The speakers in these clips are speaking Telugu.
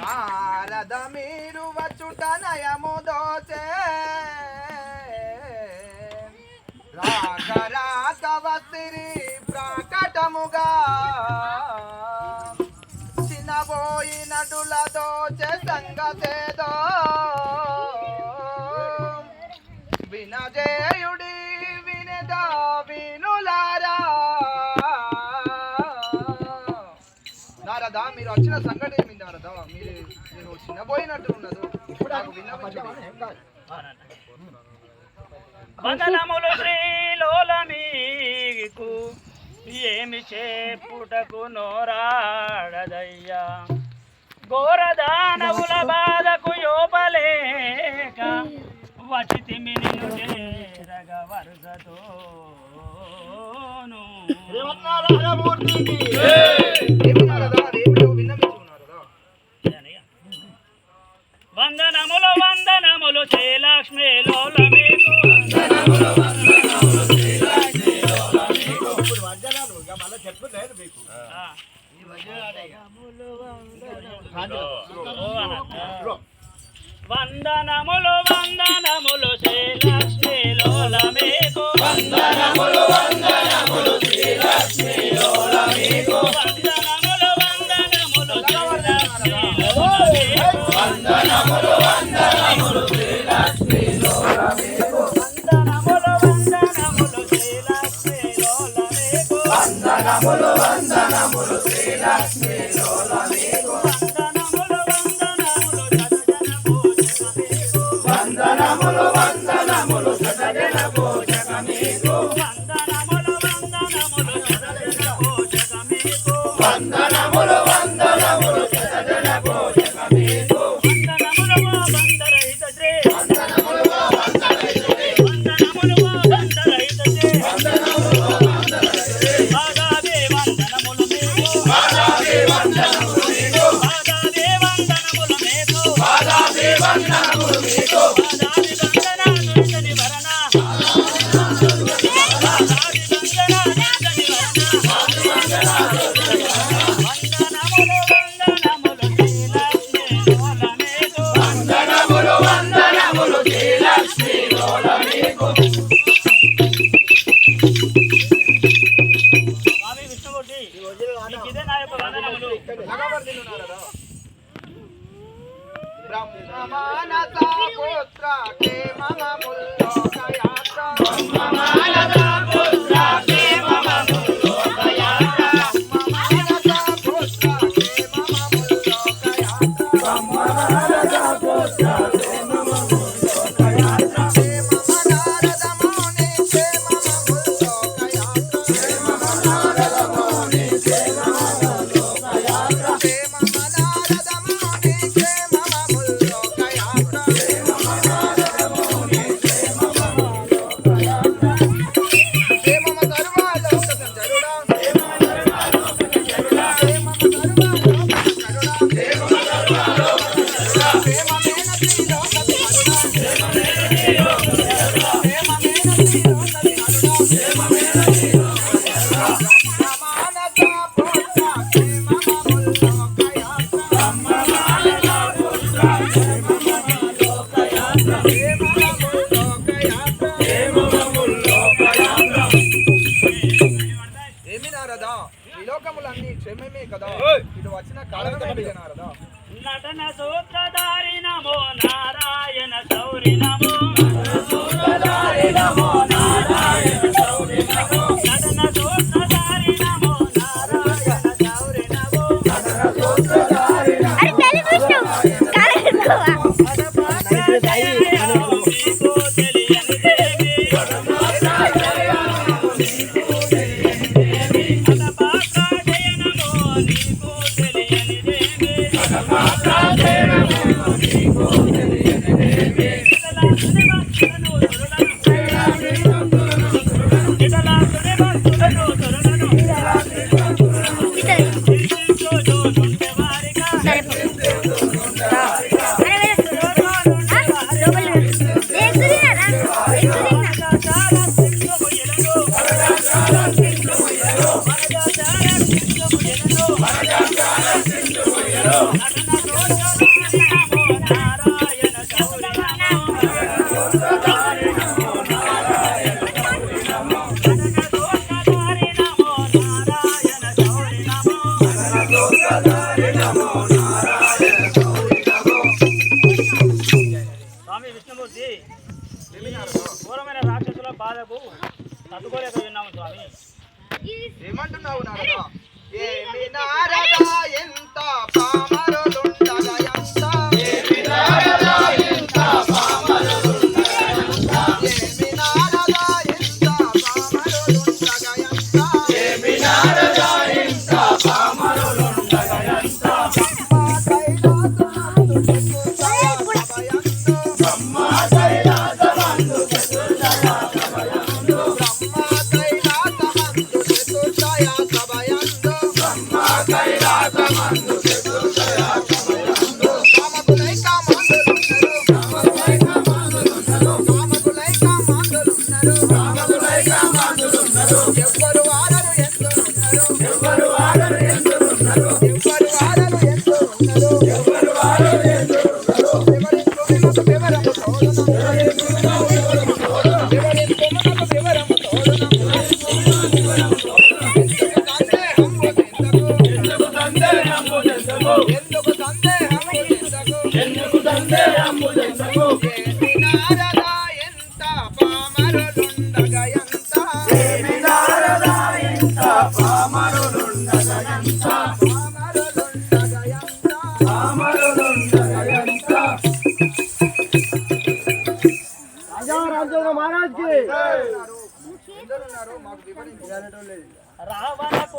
నారద మీరు వచ్చుట నయము దోసే రాకరాకవస్తిరి ప్రాకటముగా చిన్నబోయినటుల దోచే సంగతేదో. మీరు వచ్చిన సంఘటన ఏమింది మీరు నేను చిన్నపోయినట్టు ఇప్పుడు? మీకు ఏమి చెప్పుటకు నోరాడదయ్యా? గోరదానవుల బాధకు యోపలేక వచితి నిన్ను చేరగ వరుసతో వందనములు శ్రీలక్ష్మి వందనములు వందనములు శ్రీలక్ష్మి లోల మీకు. వందనములు వందనములు శ్రీలక్ష్మి లోల మీకు. వందనములు వందనములు శ్రీలక్ష్మి లోల మీకు. వందనములు వందనములు వందనములు వందనములు శ్రీలక్ష్మి వందనములు వందనములు సజన పూజక మీకు వందనములు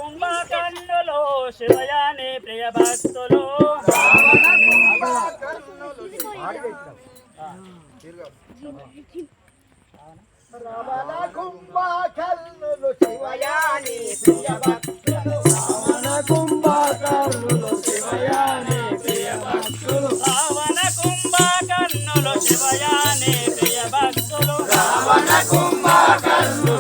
కుంభకర్ణులు శివయాని ప్రియ భక్తులు రమణ కుంభకర్ణులు శివయాని ప్రియ భక్తులు రమణ కుంభకర్ణులు శివయాని ప్రియ భక్తులు రావణ కుంభకర్ణులు శివయాని ప్రియ భక్తులు రావణ కుంభకర్ణులు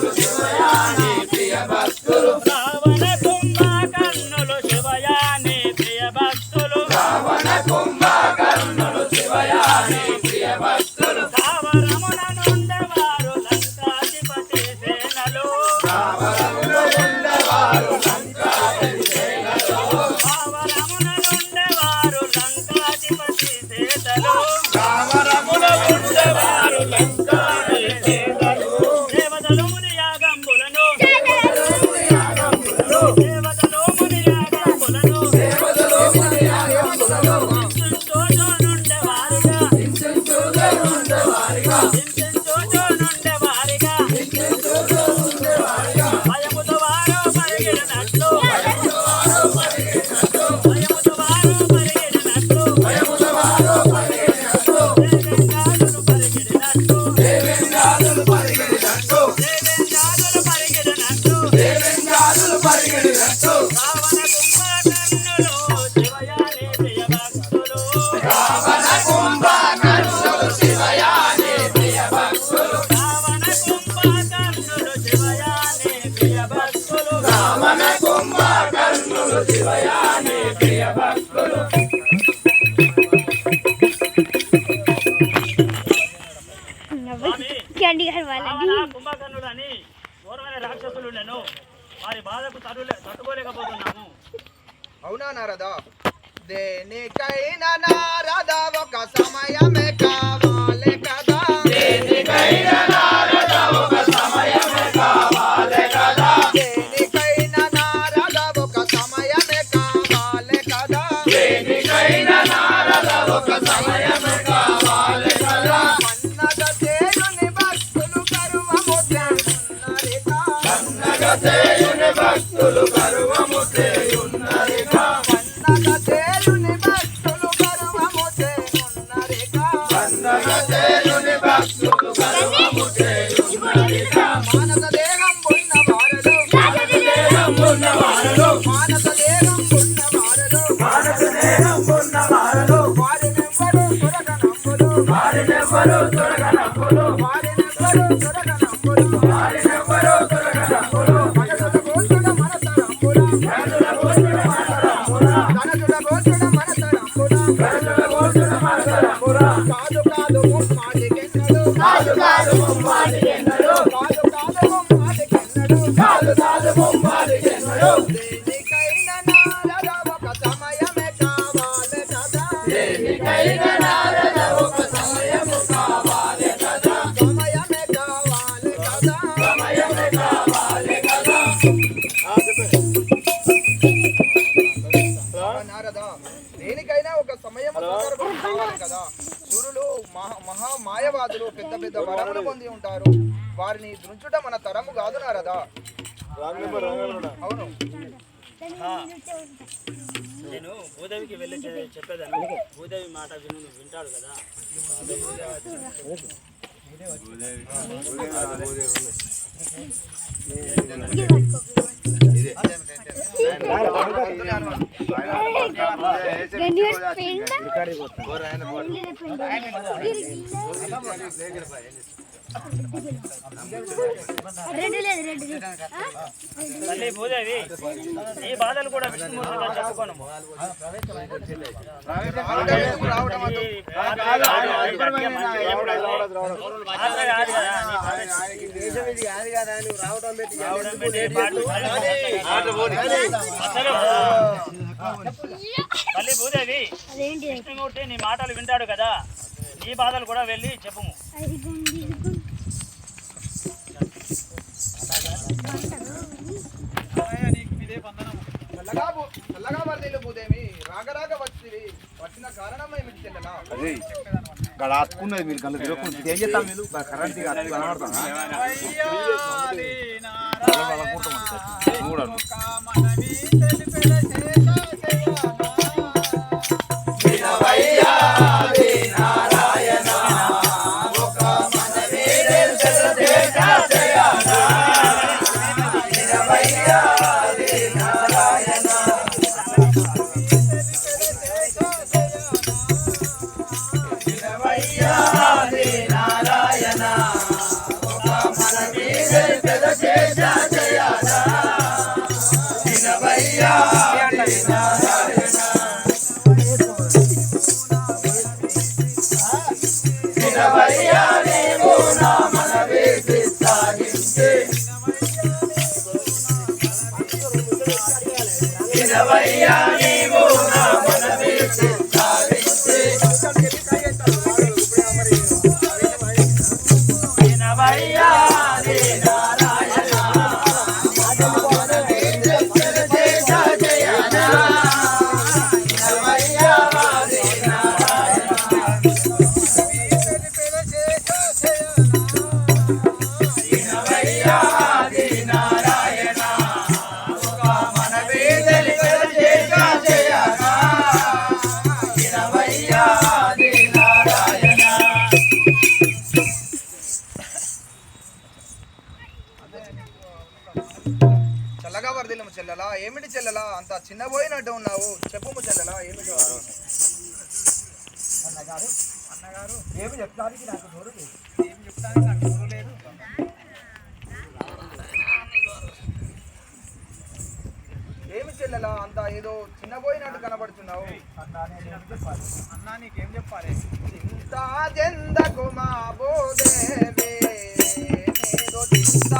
రామ రామ నేను. వారి అవునా నారదా? దేనికైనా నారదా ఒక సమయమే కావాలి కదా. దేనికైనా solo para பாதுகாத்து పొంది ఉంటారు. వారిని దృంచుట మన తరము కాదు నారద. అవును. నేను భూదేవికి వెళ్ళి చెప్పేదాన్ని. భూదేవి మాట విను నువ్వు వింటాడు కదా. రెడ్డి లేదు? తల్లి భూదేవి ఈ బాధలు కూడా చెప్పుకోను. తల్లి విష్ణుమూర్తి నీ మాటలు వింటాడు కదా. నీ బాధలు కూడా వెళ్ళి చెప్పుము. అదే ఇక్కడ ఆతుకున్నది మీరు కళ్ళు తిరగకుండా ఏం చేస్తాం మీరు కరెంట్ కనబడతాం చూడను பையானே చెల్లెలా అంత చిన్నబోయినట్టు ఉన్నావు. చెప్పుము చెల్లెలా అన్నగారు ఏమి చెల్లెలా? అంత ఏదో చిన్నబోయినట్టు కనబడుతున్నావు. అన్నా నీకేం చెప్పాలి? చింత జెందకు మా భూదేవి నేదో చింత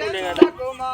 గోకులో మా